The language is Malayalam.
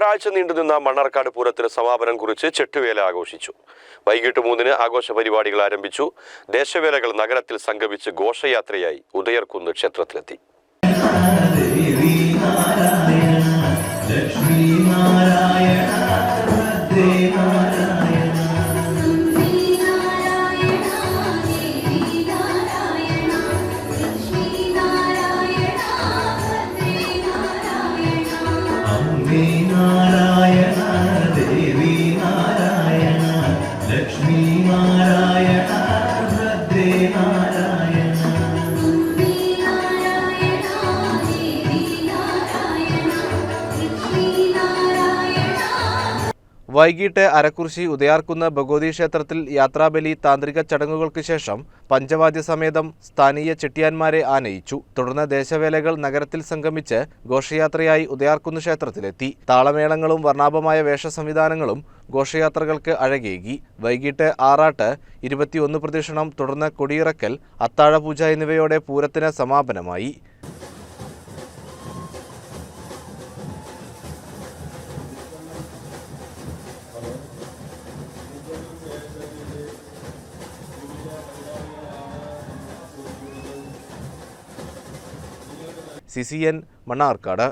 ഒരാഴ്ച നീണ്ടുനിന്ന മണ്ണാർക്കാട് പൂരത്തിന് സമാപനം കുറിച്ച് ചെട്ടുവേല ആഘോഷിച്ചു. വൈകിട്ട് മൂന്നിന് ആഘോഷ പരിപാടികൾ ആരംഭിച്ചു. ദേശവേലകൾ നഗരത്തിൽ സംഗമിച്ച് ഘോഷയാത്രയായി ഉദയർക്കുന്ന് ക്ഷേത്രത്തിലെത്തി. വൈകിട്ട് അരക്കുറിശി ഉദയാർക്കുന്ന ഭഗവതി ക്ഷേത്രത്തിൽ യാത്രാബലി താന്ത്രിക ചടങ്ങുകൾക്ക് ശേഷം പഞ്ചവാദ്യ സമേതം സ്ഥാനീയ ചെട്ടിയാന്മാരെ ആനയിച്ചു. തുടർന്ന് ദേശവേലകൾ നഗരത്തിൽ സംഗമിച്ച് ഘോഷയാത്രയായി ഉദയാർക്കുന്ന ക്ഷേത്രത്തിലെത്തി. താളമേളങ്ങളും വർണാഭമായ വേഷ സംവിധാനങ്ങളും ഘോഷയാത്രകൾക്ക് അഴകേകി. വൈകിട്ട് ആറാട്ട് ഇരുപത്തിയൊന്ന് പ്രദക്ഷിണം തുടർന്ന് കൊടിയിറക്കൽ അത്താഴപൂജ എന്നിവയോടെ പൂരത്തിന് സമാപനമായി. சிசிஎன் மன்னார்காடு